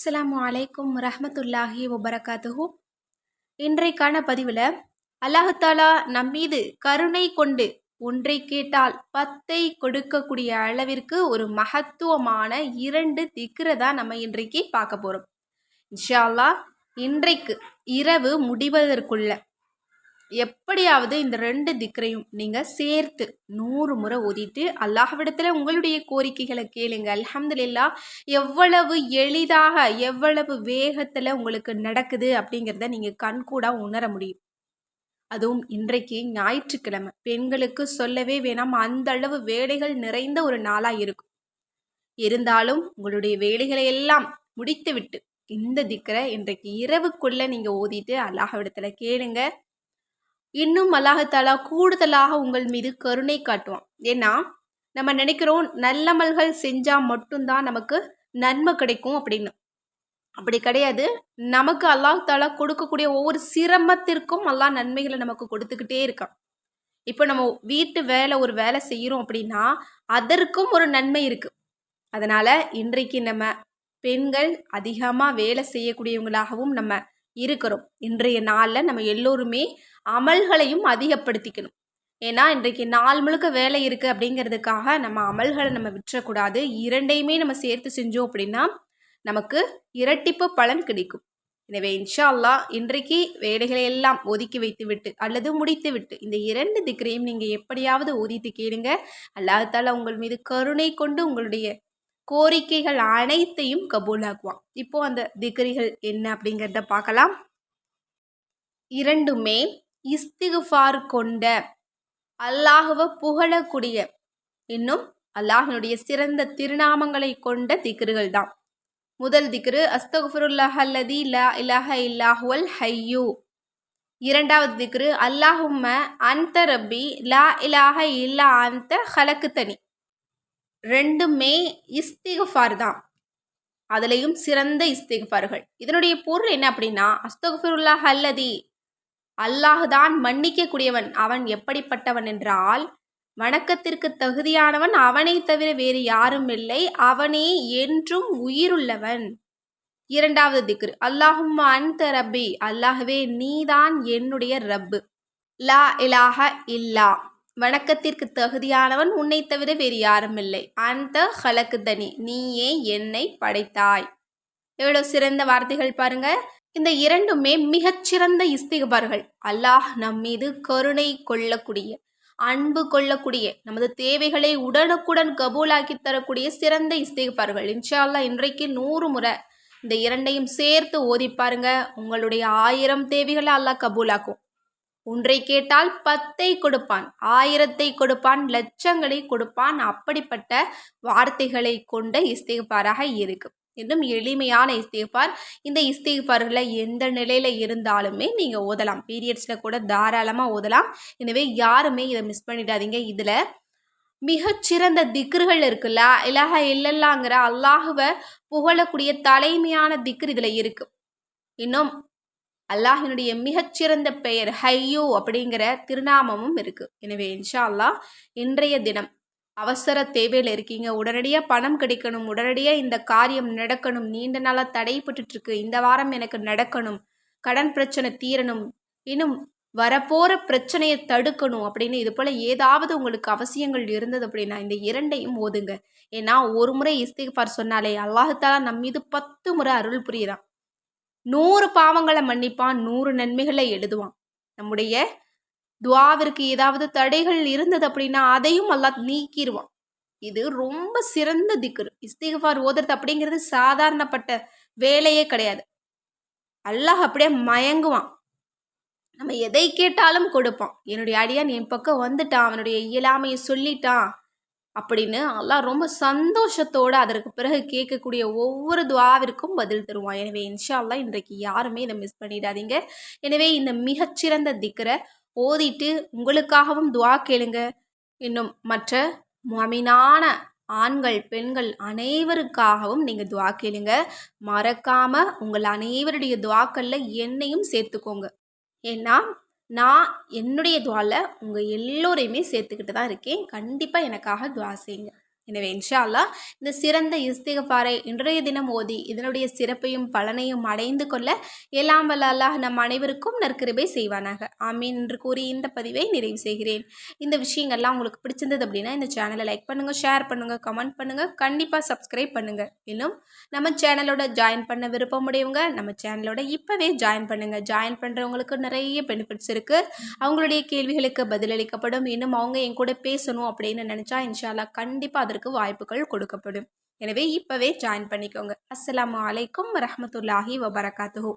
அஸ்லாம் அலைக்கும் ரஹமத்துல்லாஹி வபரகாத்துஹு. இன்றைக்கான பதிவில் அல்லாஹாலா நம் மீது கருணை கொண்டு ஒன்றை கேட்டால் பத்தை கொடுக்கக்கூடிய அளவிற்கு ஒரு மகத்துவமான இரண்டு திக்ரை தான் நம்ம இன்றைக்கு பார்க்க போகிறோம் இன்ஷா இன்றைக்கு இரவு முடிவதற்குள்ள எப்படியாவது இந்த ரெண்டு திக்கரையும் நீங்கள் சேர்த்து நூறு முறை ஓதிட்டு அல்லாஹ்விடத்தில் உங்களுடைய கோரிக்கைகளை கேளுங்க. அலமதுல்லா எவ்வளவு எளிதாக எவ்வளவு வேகத்தில் உங்களுக்கு நடக்குது அப்படிங்கிறத நீங்கள் கண்கூடாக உணர முடியும். அதுவும் இன்றைக்கு ஞாயிற்றுக்கிழமை. பெண்களுக்கு சொல்லவே வேணாம் அந்த அளவு வேலைகள் நிறைந்த ஒரு நாளாக இருக்கும். இருந்தாலும் உங்களுடைய வேலைகளை எல்லாம் முடித்து விட்டு இந்த திக்கரை இன்றைக்கு இரவுக்குள்ளே நீங்கள் ஓதிட்டு அல்லாஹ்விடத்தில் கேளுங்க. இன்னும் அல்லாஹாலா கூடுதலாக உங்கள் மீது கருணை காட்டுவான். ஏன்னா நம்ம நினைக்கிறோம் நல்லமல்கள் செஞ்சால் மட்டும்தான் நமக்கு நன்மை கிடைக்கும் அப்படின்னு. அப்படி கிடையாது. நமக்கு அல்லாஹ் தாலா கொடுக்கக்கூடிய ஒவ்வொரு சிரமத்திற்கும் அல்லாஹ் நன்மைகளை நமக்கு கொடுத்துக்கிட்டே இருக்கான். இப்போ நம்ம வீட்டு வேலை ஒரு வேலை செய்கிறோம் அப்படின்னா அதற்கும் ஒரு நன்மை இருக்குது அதனால் இன்றைக்கு நம்ம பெண்கள் அதிகமாக வேலை செய்யக்கூடியவங்களாகவும் நம்ம இருக்கிறோம். இன்றைய நாளில் நம்ம எல்லோருமே அமல்களையும் அதிகப்படுத்திக்கணும். ஏன்னா இன்றைக்கு நாள் முழுக்க வேலை இருக்குது அப்படிங்கிறதுக்காக நம்ம அமல்களை நம்ம விற்றக்கூடாது இரண்டையுமே நம்ம சேர்த்து செஞ்சோம் அப்படின்னா நமக்கு இரட்டிப்பு பலன் கிடைக்கும். எனவே இன்ஷா அல்லா இன்றைக்கு வேலைகளை எல்லாம் ஒதுக்கி வைத்து விட்டு அல்லது முடித்து விட்டு இந்த இரண்டு திக்கரையும் நீங்கள் எப்படியாவது ஒதித்து கேளுங்க. அல்லாஹால உங்கள் மீது கருணை கொண்டு உங்களுடைய கோரிக்கைகள் அனைத்தையும் கபூலாக்குவான். இப்போ அந்த திக்ரிகள் என்ன அப்படிங்கிறத பார்க்கலாம். இரண்டுமே இஸ்திகுஃபார் கொண்ட அல்லாஹுவ புகழக்கூடிய இன்னும் அல்லாஹனுடைய சிறந்த திருநாமங்களை கொண்ட திக்ருகள் தான் முதல் திக்ரு அஸ்தகுஃபருல்லாஹ் அல்லதி லா இலாஹ இல்லாஹுவல் ஹையூ. இரண்டாவது திக்ரு அல்லாஹும்ம அந்த ரப்பி லா இலாஹ இல்லா அந்த ஹலக்கு தனி ரெண்டுமே இஸ்திகஃபார் தான் அதுலேயும் சிறந்த இஸ்திகஃபார்கள். இதனுடைய பொருள் என்ன அப்படின்னா அஸ்தகுஃபருல்லாஹ் அல்லதி. அல்லாஹ் தான் மன்னிக்கக்கூடியவன். அவன் எப்படிப்பட்டவன் என்றால் வணக்கத்திற்கு தகுதியானவன் அவனை தவிர வேறு யாரும் இல்லை. அவனே என்றும் உயிருள்ளவன். இரண்டாவது திக்ரு. அல்லாஹும் அந்த ரப்பி. அல்லாஹுவே நீதான் என்னுடைய ரப்பு. லா இலாஹ இல்லா. வணக்கத்திற்கு தகுதியானவன் உன்னை தவிர வேறு யாரும் இல்லை. அந்த ஹலக்கு தனி. நீயே என்னை படைத்தாய். எவ்வளோ சிறந்த வார்த்தைகள் பாருங்க. இந்த இரண்டுமே மிகச்சிறந்த இஸ்திகபார்கள் அல்லாஹ் நம் மீது கருணை கொள்ளக்கூடிய அன்பு கொள்ளக்கூடிய நமது தேவைகளை உடனுக்குடன் கபூலாக்கி தரக்கூடிய சிறந்த இஸ்திகபார்கள் இன்ஷால்லா இன்றைக்கு நூறு முறை இந்த இரண்டையும் சேர்த்து ஓதி பாருங்க. உங்களுடைய ஆயிரம் தேவைகளை அல்லாஹ் கபூலாக்கும். ஒன்றை கேட்டால் பத்தை கொடுப்பான் ஆயிரத்தை கொடுப்பான் லட்சங்களை கொடுப்பான். அப்படிப்பட்ட வார்த்தைகளை கொண்ட இஸ்திகபாராக இருக்கும் இன்னும் எளிமையான இஸ்திகபார் இந்த இஸ்திகபார்களை எந்த நிலையில் இருந்தாலுமே நீங்கள் ஓதலாம். பீரியட்ஸில் கூட தாராளமாக ஓதலாம். எனவே யாருமே இதை மிஸ் பண்ணிடாதீங்க. இதில் மிகச்சிறந்த திக்ருகள் இருக்குல்ல? இலக இல்லல்லாங்கிற அல்லாஹுவை புகழக்கூடிய தலைமையான திக்ரு இதில் இருக்குது இன்னும் அல்லாஹினுடைய மிகச்சிறந்த பெயர் ஹையோ அப்படிங்கிற திருநாமமும் இருக்குது எனவே இன்ஷா அல்லாஹ் இன்றைய தினம் அவசர தேவையில் இருக்கீங்க. உடனடியாக பணம் கிடைக்கணும். உடனடியாக இந்த காரியம் நடக்கணும். நீண்ட நாளாக தடைப்பட்டுருக்கு இந்த வாரம் எனக்கு நடக்கணும். கடன் பிரச்சனை தீரணும். இன்னும் வரப்போகிற பிரச்சனையை தடுக்கணும் அப்படின்னு இது போல் ஏதாவது உங்களுக்கு அவசியங்கள் இருந்தது அப்படின்னா இந்த இரண்டையும் ஓதுங்க. ஏன்னா ஒரு முறை இஸ்திகார் சொன்னாலே அல்லாஹாலா நம் மீது பத்து முறை அருள் புரியுறான். நூறு பாவங்களை மன்னிப்பான் நூறு நன்மைகளை எழுதுவான். நம்முடைய துவாவிற்கு ஏதாவது தடைகள் இருந்தது அப்படின்னா அதையும் அல்லாஹ் நீக்கிடுவான் இது ரொம்ப சிறந்த திக்கர் இஸ்திகஃபார் ஓதுறது அப்படிங்கிறது சாதாரணப்பட்ட வேலையே கிடையாது. அல்லாஹ் அப்படியே மயங்குவான். நம்ம எதை கேட்டாலும் கொடுப்பான். என்னுடைய அடியான் என் பக்கம் வந்துட்டான் அவனுடைய இயலாமையை சொல்லிட்டான். அப்படின்னு அல்லாஹ் ரொம்ப சந்தோஷத்தோடு அதற்கு பிறகு கேட்கக்கூடிய ஒவ்வொரு துவாவிற்கும் பதில் தருவான். எனவே இன்ஷா அல்லா இன்றைக்கு யாருமே இதை மிஸ் பண்ணிடாதீங்க. எனவே இந்த மிகச்சிறந்த திக்கரை ஓதிட்டு உங்களுக்காகவும் துவா கேளுங்க. இன்னும் மற்ற மமினான ஆண்கள் பெண்கள் அனைவருக்காகவும் நீங்கள் துவா கேளுங்க. மறக்காமல் உங்கள் அனைவருடைய துவாக்களில் என்னையும் சேர்த்துக்கோங்க. ஏன்னா நான் என்னுடைய துவாவில் உங்கள் எல்லோரையுமே சேர்த்துக்கிட்டு தான் இருக்கேன். கண்டிப்பாக எனக்காக துவா செய்யுங்க. எனவே இன்ஷா இந்த சிறந்த இஸ்திகபாரை இன்றைய தினம் ஓதி இதனுடைய சிறப்பையும் பலனையும் அடைந்து கொள்ள எல்லாம் வல்ல அல்லாஹ் நம் அனைவருக்கும் நற்கிருபை செய்வானாக. ஆமீன் என்று கூறி இந்த பதிவை நிறைவு செய்கிறேன். இந்த விஷயங்கள்லாம் உங்களுக்கு பிடிச்சிருந்தது அப்படின்னா இந்த சேனலை லைக் பண்ணுங்கள் ஷேர் பண்ணுங்கள் கமெண்ட் பண்ணுங்கள் கண்டிப்பாக சப்ஸ்கிரைப் பண்ணுங்கள் இன்னும் நம்ம சேனலோட ஜாயின் பண்ண விருப்பமுடையவங்க நம்ம சேனலோட இப்போவே ஜாயின் பண்ணுங்கள் ஜாயின் பண்ணுறவங்களுக்கு நிறைய பெனிஃபிட்ஸ் இருக்குது அவங்களுடைய கேள்விகளுக்கு பதிலளிக்கப்படும். இன்னும் அவங்க என் கூட பேசணும் அப்படின்னு நினச்சா இன்ஷால்லா கண்டிப்பாக அதற்கு வாய்ப்புகள் கொடுக்கப்படும். எனவே இப்போவே ஜாயின் பண்ணிக்கோங்க. அஸ்லாம் அலைக்கும் வரஹ்மத்துல்லாஹி வபரகாத்துஹூ.